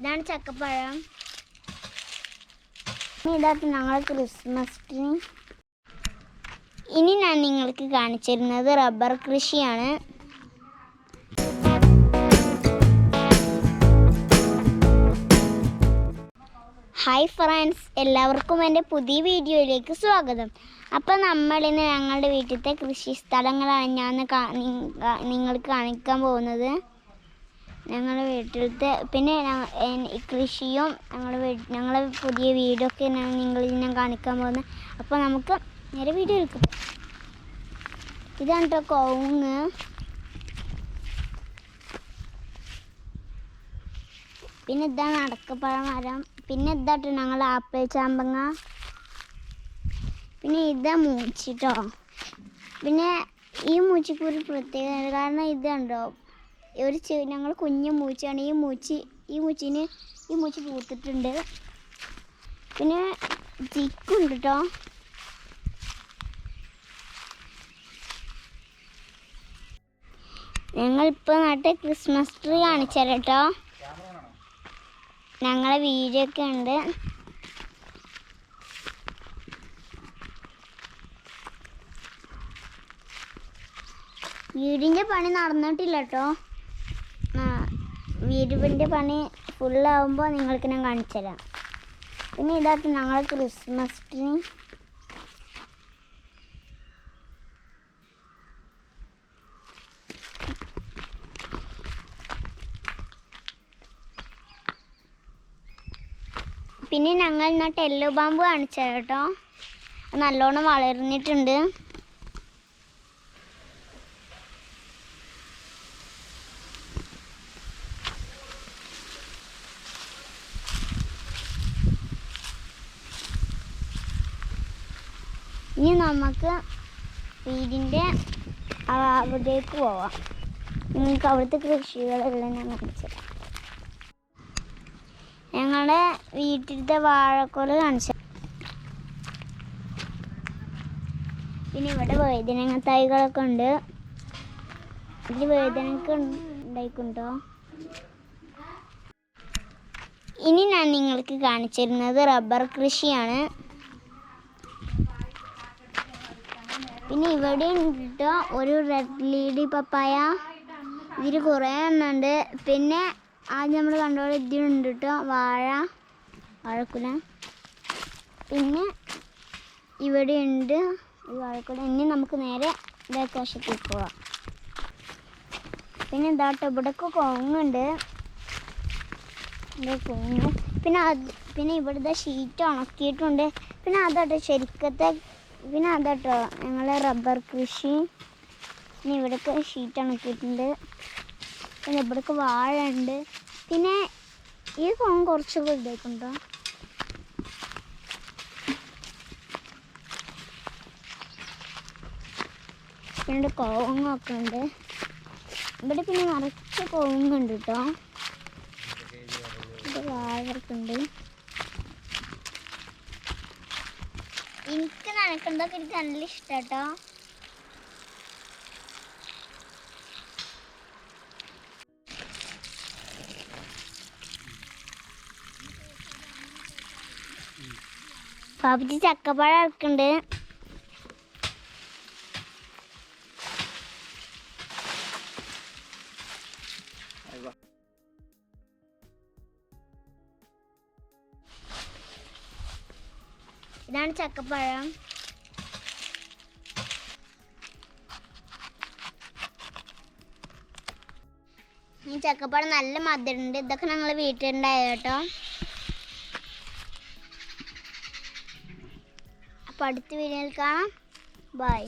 ഇതാണ് ചക്കപ്പഴം. ഇതായിട്ട് ഞങ്ങൾ ക്രിസ്മസ് ട്രീ ഇനി ഞാൻ നിങ്ങൾക്ക് കാണിച്ചിരുന്നത് റബ്ബർ കൃഷിയാണ്. ഹായ് ഫ്രണ്ട്സ് എല്ലാവർക്കും എന്റെ പുതിയ വീഡിയോയിലേക്ക് സ്വാഗതം. അപ്പോൾ നമ്മളിന്ന് ഞങ്ങളുടെ വീട്ടിലത്തെ കൃഷി സ്ഥലങ്ങളാണ് ഞാൻ നിങ്ങൾക്ക് കാണിക്കാൻ പോകുന്നത്. ഞങ്ങളുടെ വീട്ടിലത്തെ പിന്നെ കൃഷിയും ഞങ്ങളുടെ വീ- ഞങ്ങളെ പുതിയ വീടൊക്കെ ഞാൻ നിങ്ങളിൽ ഞാൻ കാണിക്കാൻ പോകുന്നത്. അപ്പോൾ നമുക്ക് നേരെ വീഡിയോ എടുക്കും ഇതാണ് കേട്ടോ പിന്നെ ഇതാണ് അടക്കപ്പഴ പിന്നെ ഇതാട്ടോ ഞങ്ങൾ ആപ്പിൾ ചാമ്പങ്ങ. പിന്നെ ഇതാ മൂച്ചിട്ടോ പിന്നെ ഈ മൂച്ചിക്ക് ഒരു പ്രത്യേകത കാരണം ഇത് കണ്ടോ ഒരു ഞങ്ങൾ കുഞ്ഞു മൂച്ചയാണ്. ഈ മൂച്ചി ഈ മൂച്ചിന് ഈ മൂച്ചി പൂത്തിട്ടുണ്ട് പിന്നെ ചിക്കുണ്ട് കേട്ടോ ഞങ്ങളിപ്പോൾ നാട്ടിൽ ക്രിസ്മസ് ട്രീ കാണിച്ചാൽ കേട്ടോ ഞങ്ങളെ വീഡിയോ ഒക്കെ ഉണ്ട്. വീടിന്റെ പണി നടന്നിട്ടില്ല കേട്ടോ വീടിന്റെ പണി ഫുള്ളാവുമ്പോൾ നിങ്ങൾക്ക് ഞാൻ കാണിച്ചു തരാം. പിന്നെ ഇതാക്കി ഞങ്ങൾ ക്രിസ്മസ് ട്രീ പിന്നെ ഞങ്ങൾ എന്നിട്ട് എല്ലോ ബാമ്പ് കാണിച്ചു തരാം കേട്ടോ. നല്ലോണം വളർന്നിട്ടുണ്ട്. ഇനി നമുക്ക് വീടിന്റെ അവിടേക്ക് പോവാം. നിങ്ങൾക്ക് അവിടുത്തെ കൃഷികളെല്ലാം ഞാൻ കാണിച്ചു തരാം. ഞങ്ങളുടെ വീട്ടിലത്തെ വാഴക്കോൽ കാണിച്ചു പിന്നെ ഇവിടെ വഴുതനങ്ങ തൈകളൊക്കെ ഉണ്ട്. ഇതിൽ വഴുതനങ്ങ ഉണ്ടായിക്കുണ്ടോ? ഇനി ഞാൻ നിങ്ങൾക്ക് കാണിച്ചിരുന്നത് റബ്ബർ കൃഷിയാണ്. പിന്നെ ഇവിടെ ഉണ്ട് ഒരു റെഡ് ലീഡി പപ്പായ ഇതിൽ കുറേ എണ്ണുണ്ട് പിന്നെ ആദ്യം നമ്മൾ കണ്ടോളം ഇതിലുണ്ട് കേട്ടോ വാഴ വാഴക്കുല. പിന്നെ ഇവിടെ ഉണ്ട് ഈ വാഴക്കുല. ഇനി നമുക്ക് നേരെ ഇതൊക്കെ വശത്തേക്ക് പോവാം. പിന്നെ എന്താട്ടോ ഇവിടെയൊക്കെ കൊങ്ങുണ്ട്. കൊങ്ങ്. പിന്നെ അത് പിന്നെ ഇവിടുത്തെ ഷീറ്റ് ഉണക്കിയിട്ടുണ്ട്. പിന്നെ അതാട്ടോ ശരിക്കത്തെ പിന്നെ അതാട്ടോ ഞങ്ങളെ റബ്ബർ കൃഷി പിന്നെ ഇവിടെയൊക്കെ ഷീറ്റ് ഉണക്കിയിട്ടുണ്ട് പിന്നെ ഇവിടെയൊക്കെ വാഴ ഉണ്ട് പിന്നെ ഈ ഫോൺ കുറച്ച് വലുതായിട്ടുണ്ടോ. പിന്നെ കോവങ്ങൊക്കെ ഉണ്ട്. ഇവിടെ പിന്നെ നിറച്ച് കോവങ്ങുണ്ട് കേട്ടോ. ഇവിടെ വാഴൊക്കെ ഉണ്ട് എനിക്ക് നനക്കുന്നതൊക്കെ എനിക്ക് നല്ല ഇഷ്ടം കേട്ടോ പാപ്പച്ചി ചക്കപ്പഴം ഇറക്കുന്നുണ്ട് ഇതാണ് ചക്കപ്പഴം. ഈ ചക്കപ്പഴം നല്ല മധുരമുണ്ട്. ഇതൊക്കെ ഞങ്ങൾ വീട്ടിലുണ്ടായ കേട്ടോ. അപ്പോൾ അടുത്ത വീഡിയോയിൽ കാണാം. ബൈ